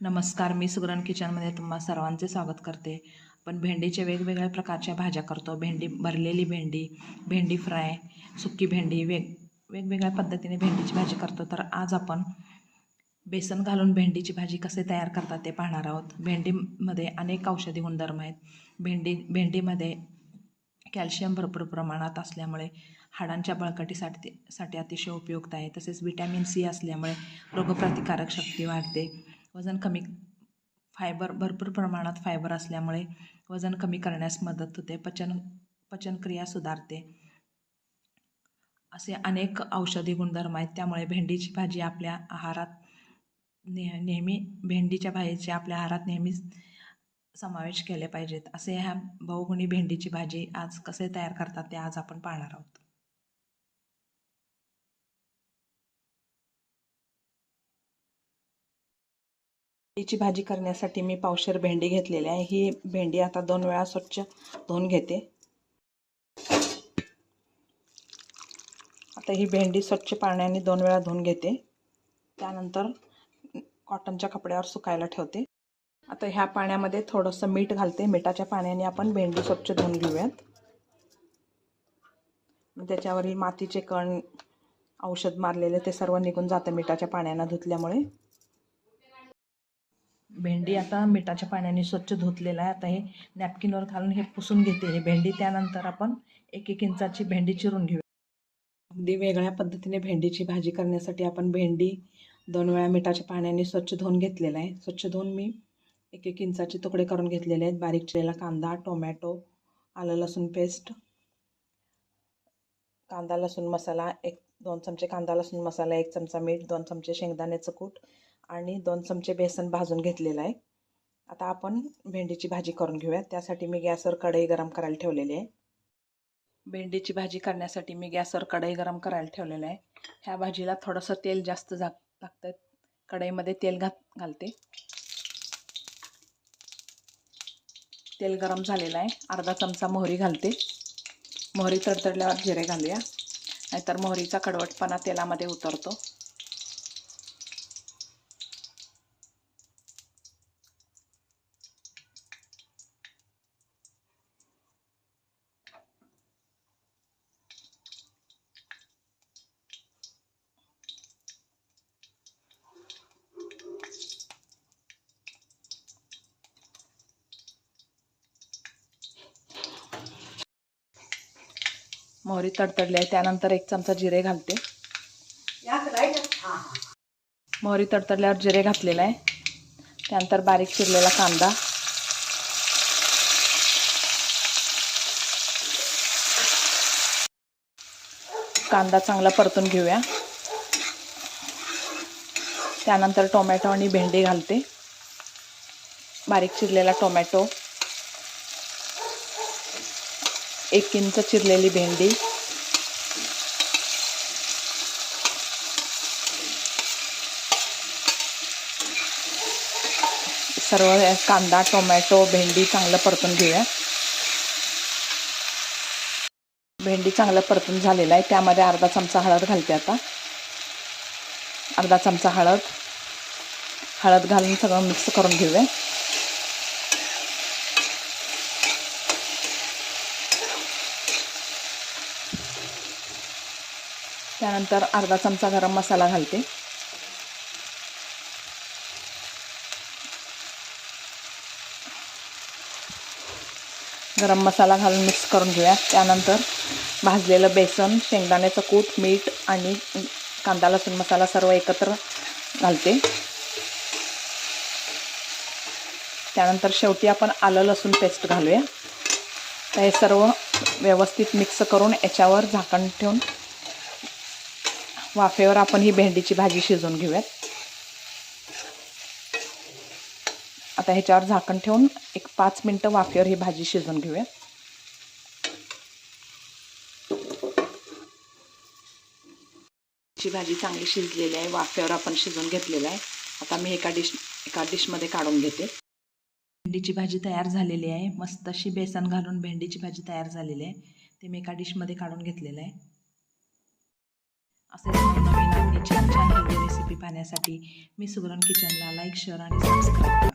नमस्कार मी सुगरण किचनमध्ये तुम्हा सर्वांचे स्वागत करते. आपण भेंडीचे वेगवेगळ्या प्रकारच्या भाज्या करतो. भेंडी भरलेली भेंडी भेंडी फ्राय सुकी भेंडी वेग वेगवेगळ्या पद्धतीने भेंडीची भाजी करतो. तर आज आपण बेसन घालून भेंडीची भाजी कसे तयार करतात ते पाहणार आहोत. भेंडीमध्ये अनेक औषधी गुणधर्म आहेत. भेंडी भेंडीमध्ये कॅल्शियम भरपूर प्रमाणात असल्यामुळे हाडांच्या बळकटीसाठी साठी अतिशय उपयुक्त आहे. तसेच विटॅमिन सी असल्यामुळे रोगप्रतिकारक शक्ती वाढते. वजन कमी फायबर भरपूर प्रमाणात फायबर असल्यामुळे वजन कमी करण्यास मदत होते. पचन पचनक्रिया सुधारते. असे अनेक औषधी गुणधर्म आहेत. त्यामुळे भेंडीची भाजी आपल्या आहारात ने नेहमी भेंडीच्या भाजीचे आपल्या आहारात नेहमीच समावेश केले पाहिजेत. असे ह्या बहुगुणी भेंडीची भाजी आज कसे तयार करतात ते आज आपण पाहणार आहोत. भेंडीची भाजी करण्यासाठी मी पावशेर भेंडी घेतलेली आहे. ही भेंडी आता दोन वेळा स्वच्छ धुवून घेते. आता ही भेंडी स्वच्छ पाण्याने दोन वेळा धुवून घेते. त्यानंतर कॉटनच्या कपड्यावर सुकायला ठेवते. आता ह्या पाण्यामध्ये थोडंसं मीठ घालते. मिठाच्या पाण्याने आपण भेंडी स्वच्छ धुवून घेऊयात. त्याच्यावरील मातीचे कण औषध मारलेले ते सर्व निघून जातं मिठाच्या पाण्यानं धुतल्यामुळे. भेंडी आता मिठाच्या पाण्याने स्वच्छ धुतलेलं आहे. आता हे नॅपकिनवर घालून हे पुसून घेते हे भेंडी. त्यानंतर आपण एक एक इंचाची भेंडी चिरून घेऊ. अगदी वेगळ्या पद्धतीने भेंडीची भाजी करण्यासाठी आपण भेंडी दोन वेळा मिठाच्या पाण्याने स्वच्छ धुवून घेतलेलं आहे. स्वच्छ धुवून मी एक एक इंचाचे तुकडे करून घेतलेले आहेत. बारीक चिरलेला कांदा टोमॅटो आलं लसूण पेस्ट कांदा लसूण मसाला एक दोन चमचे कांदा लसूण मसाला एक चमचा मीठ दोन चमचे शेंगदाण्याचं कूट आणि दोन चमचे बेसन भाजून घेतलेलं आहे. आता आपण भेंडीची भाजी करून घेऊया. त्यासाठी मी गॅसवर कढई गरम करायला ठेवलेली आहे. भेंडीची भाजी करण्यासाठी मी गॅसवर कढई गरम करायला ठेवलेलं आहे. ह्या भाजीला थोडंसं तेल जास्त जा लागतं कढईमध्ये तेल घात घालते. तेल गरम झालेलं आहे. अर्धा चमचा मोहरी घालते. मोहरी तडतडल्यावर जिरे घालूया. नाहीतर मोहरीचा कडवटपणा तेलामध्ये उतरतो. मोहरी तडतडली आहे. त्यानंतर एक चमचा जिरे घालते. मोहरी तडतडल्यावर जिरे घातलेलं आहे. त्यानंतर बारीक चिरलेला कांदा. कांदा चांगला परतून घेऊया. त्यानंतर टोमॅटो आणि भेंडी घालते. बारीक चिरलेला टोमॅटो. एक इंच चिरलेली भेंडी. सर्व कांदा टोमॅटो भेंडी चांगलं परतून घेऊया. भेंडी चांगलं परतून झालेलं आहे. त्यामध्ये अर्धा चमचा हळद घालते आता. अर्धा चमचा हळद. हळद घालून सगळं मिक्स करून घेऊया. त्यानंतर अर्धा चमचा गरम मसाला घालते. गरम मसाला घालून मिक्स करून घेऊया. त्यानंतर भाजलेलं बेसन शेंगदाण्याचं कूट मीठ आणि कांदा लसूण मसाला सर्व एकत्र घालते. त्यानंतर शेवटी आपण आलं लसूण पेस्ट घालूया. तर हे सर्व व्यवस्थित मिक्स करून याच्यावर झाकण ठेवून वाफेवर आपण ही भेंडीची भाजी शिजवून घेऊयात. आता ह्याच्यावर झाकण ठेवून एक पाच मिनटं वाफेवर ही भाजी शिजवून घेऊयात. ची भाजी चांगली शिजलेली आहे वाफेवर आपण शिजवून घेतलेलं आहे. आता मी एका डिश एका डिशमध्ये काढून घेते. भेंडीची भाजी तयार झालेली आहे. मस्त अशी बेसन घालून भेंडीची भाजी तयार झालेली आहे. ते मी एका डिशमध्ये काढून घेतलेलं आहे. असेच नवीन नवीन छान छान हेल्दी रेसिपी पाहण्यासाठी मी सुगरण किचनला लाईक शेअर आणि सबस्क्राईब